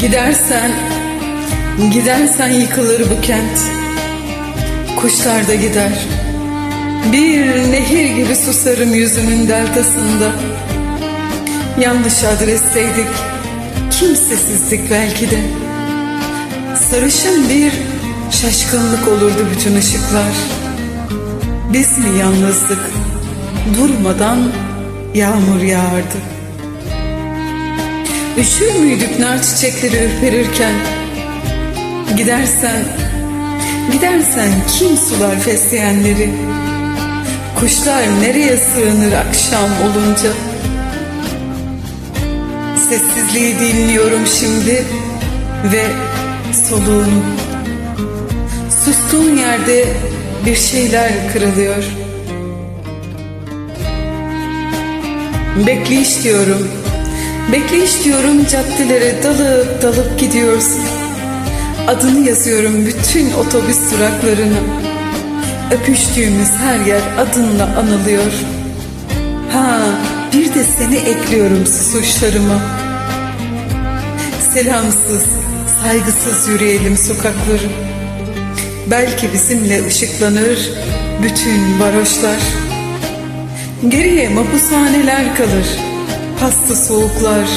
Gidersen, gidersen yıkılır bu kent. Kuşlar da gider. Bir nehir gibi susarım yüzümün deltasında. Yanlış adresteydik. Kimsesizlik belki de. Sarışın bir şaşkınlık olurdu bütün ışıklar. Biz mi yalnızdık? Durmadan yağmur yağardı. Üşür müydük nar çiçekleri ürperirken? Gidersen, gidersen kim sular fesleğenleri? Kuşlar nereye sığınır akşam olunca? Sessizliği dinliyorum şimdi ve soluğunu. Sustuğun yerde bir şeyler kırılıyor. Bekleyiş diyorum. Bekleyiş diyorum caddelere dalıp dalıp gidiyorsun. Adını yazıyorum bütün otobüs duraklarına. Öpüştüğümüz her yer adınla anılıyor. Ha bir de seni ekliyorum susuşlarıma. Selamsız, saygısız yürüyelim sokakları. Belki bizimle ışıklanır bütün varoşlar. Geriye mapushaneler kalır, hasta soğuklar,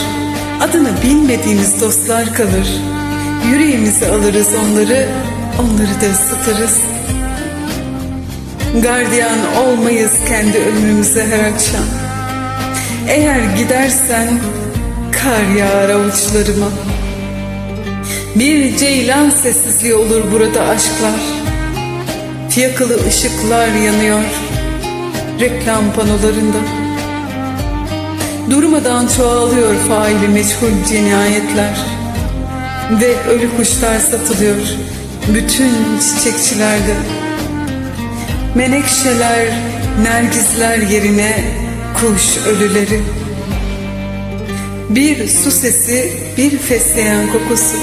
adını bilmediğimiz dostlar kalır. Yüreğimize alırız onları, onları da ısıtırız. Gardiyan olmayız kendi ölümümüze her akşam. Eğer gidersen kar yağar avuçlarıma. Bir ceylan sessizliği olur burada aşklar. Fiyakalı ışıklar yanıyor reklam panolarında. Durmadan çoğalıyor faili meçhul cinayetler. Ve ölü kuşlar satılıyor bütün çiçekçilerde. Menekşeler, nergizler yerine kuş ölüleri. Bir su sesi, bir fesleğen kokusu.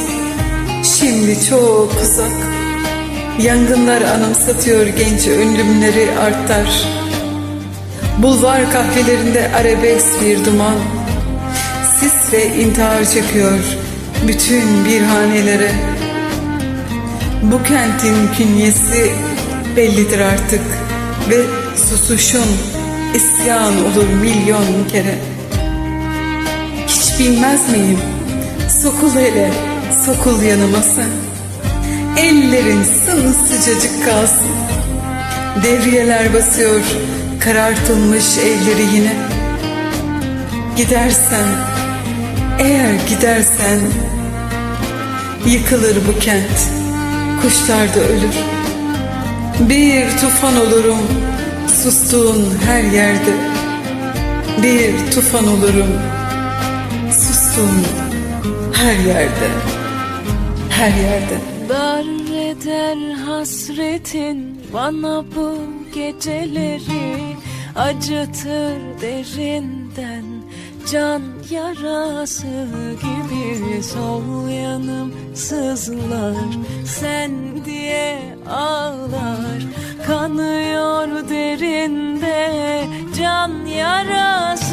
Şimdi çok uzak. Yangınlar anımsatıyor genç ölümleri artar. Bulvar kahvelerinde arabesk bir duman. Sis ve intihar çekiyor bütün birhanelere. Bu kentin künyesi bellidir artık ve susuşun isyan olur milyon kere. Hiç bilmez miyim? Sokul hele, sokul yanıma. Ellerin sımsıcacık kalsın. Devriyeler basıyor karartılmış elleri yine. Gidersen, eğer gidersen yıkılır bu kent. Kuşlar da ölür. Bir tufan olurum sustuğun her yerde. Bir tufan olurum sustuğun her yerde. Her yerde. Dar eder hasretin bana bu geceleri Acıtır derinden. Can yarası gibi Sol yanım sızlar sen diye ağlar. Kanıyor derinde can yarası